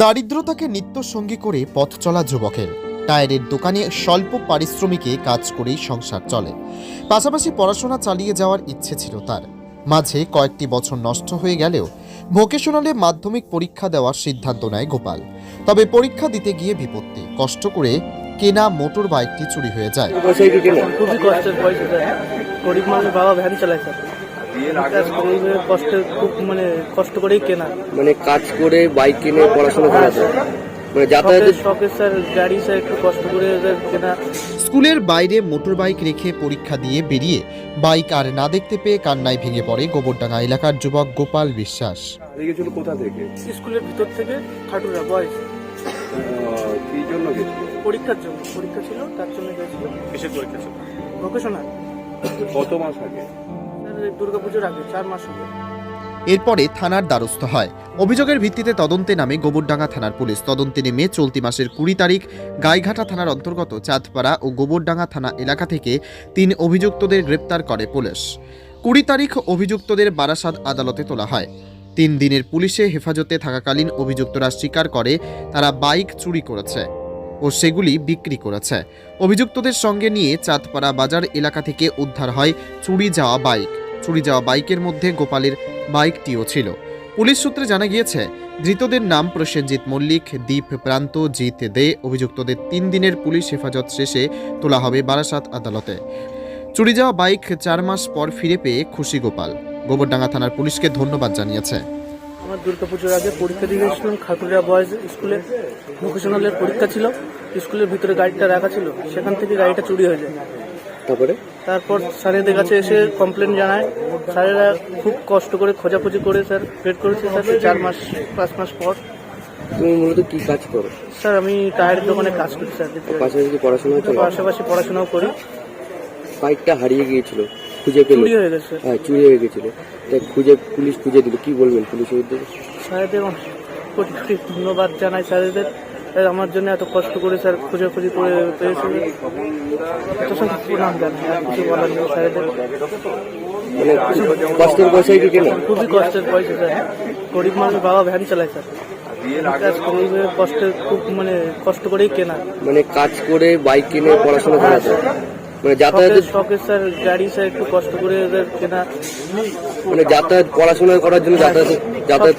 দারিদ্রতাকে নিত্য সঙ্গী করে পথ চলা যুবকের। টায়ারের দোকানে স্বল্প পারিশ্রমিকে কাজ করেই সংসার চলে। পাশাপাশি পড়াশোনা চালিয়ে যাওয়ার ইচ্ছে ছিল তার। মাঝে কয়েকটি বছর নষ্ট হয়ে গেলেও ভোকেশনালে মাধ্যমিক পরীক্ষা দেওয়ার সিদ্ধান্ত নেয় গোপাল। তবে পরীক্ষা দিতে গিয়ে বিপত্তি। কষ্ট করে কেনা মোটর বাইকটি চুরি হয়ে যায়। কষ্টে খুব মানে কষ্ট করেই কেনা। মানে কাজ করে বাইক কিনে পড়াশোনা করা যায় মানে যাতায়াতের শখের স্যার গাড়ি স্যার একটু কষ্ট করে কেনা। স্কুলের বাইরে মোটর বাইক রেখে পরীক্ষা দিয়ে বেরিয়ে বাইক আর না দেখতে পেয়ে কান্নায় ভেঙে পড়ে গোবরডাঙ্গা এলাকার যুবক গোপাল বিশ্বাস। গেছিল কোথা থেকে? স্কুলের ভিতর থেকে খাটুরা বয়স কি জন্য গেছিল? পরীক্ষার জন্য পরীক্ষা ছিল তার জন্য গেছিল। কিসের পরীক্ষা ছিল? ভোকেশনাল কত মাস আগে? এরপরে থানার দ্বারস্থ হয়। অভিযোগের ভিত্তিতে তদন্তে নামে গোবরডাঙ্গা থানার পুলিশ। তদন্তে নেমে চলতি মাসের কুড়ি তারিখ গাইঘাটা থানার অন্তর্গত চাঁদপাড়া ও গোবরডাঙ্গা থানা এলাকা থেকে তিন অভিযুক্তদের গ্রেপ্তার করে পুলিশ। কুড়ি তারিখ অভিযুক্তদের বারাসাত আদালতে তোলা হয়। তিন দিনের পুলিশে হেফাজতে থাকাকালীন অভিযুক্তরা স্বীকার করে তারা বাইক চুরি করেছে ও সেগুলি বিক্রি করেছে। অভিযুক্তদের সঙ্গে নিয়ে চাঁদপাড়া বাজার এলাকা থেকে উদ্ধার হয় চুরি যাওয়া বাইক। চুরি যাওয়া বাইকের মধ্যে গোপালের বাইকটিও ছিল। পুলিশ সূত্রে জানা গিয়েছে, ধৃতদের নাম প্রসেনজিৎ মল্লিক, দীপ প্রান্ত জিত দে, অভিযুক্তদের তিন দিনের পুলিশ হেফাজত শেষে তোলা হবে বারাসাত আদালতে। চুরি যাওয়া বাইক চার মাস পর ফিরে পেয়ে খুশি গোপাল। গোবরডাঙ্গা থানার পুলিশকে ধন্যবাদ জানিয়েছে। আমার দুর্গা পুজোর আগে পরীক্ষা দিয়ে গেছিলাম খাটুরিয়া বয়েজ স্কুলে ভোকেশনালের পরীক্ষা ছিল। স্কুলের ভিতরে গাড়িটা রাখা ছিল, সেখান থেকে গাড়িটা চুরি হয়ে যায়। তারপরে তারপর স্যারেদের কাছে এসে কমপ্লেন জানায়। স্যারেরা খুব কষ্ট করে খোঁজাখুঁজি করে স্যার বের করেছে স্যার চার মাস পাঁচ মাস পর। তুমি মূলত কি কাজ করো? স্যার আমি টায়ারের দোকানে কাজ করি স্যার। পাশাপাশি পড়াশোনা পাশাপাশি পড়াশোনাও করি। বাইকটা হারিয়ে গিয়েছিল খুঁজে পেল? চুরি হয়ে গেছে। হ্যাঁ চুরি হয়ে গেছিল তাই খুঁজে পুলিশ খুঁজে দিল কি বলবেন পুলিশের উদ্যোগে স্যারেদের কোটি কোটি ধন্যবাদ জানাই স্যারেদের। স্যার আমার জন্য এত কষ্ট করে স্যার খোঁজাখুঁজি করে পেয়েছে এত সব প্রণাম জানাই আর কিছু বলার নেই স্যারেদের মানে কষ্টের পয়সায় কি কেনা? খুবই কষ্টের পয়সা স্যার। গরিব মানুষ বাবা ভ্যান চালায় স্যার। কষ্টে খুব মানে কষ্ট করেই কেনা। মানে কাজ করে বাইক কিনে পড়াশোনা করা মানে শখের যাতায়াতের শখের স্যার গাড়ি স্যার একটু কষ্ট করে কেনা। মানে যাতায়াত পড়াশোনা করার জন্য যাতায়াত যাতায়াত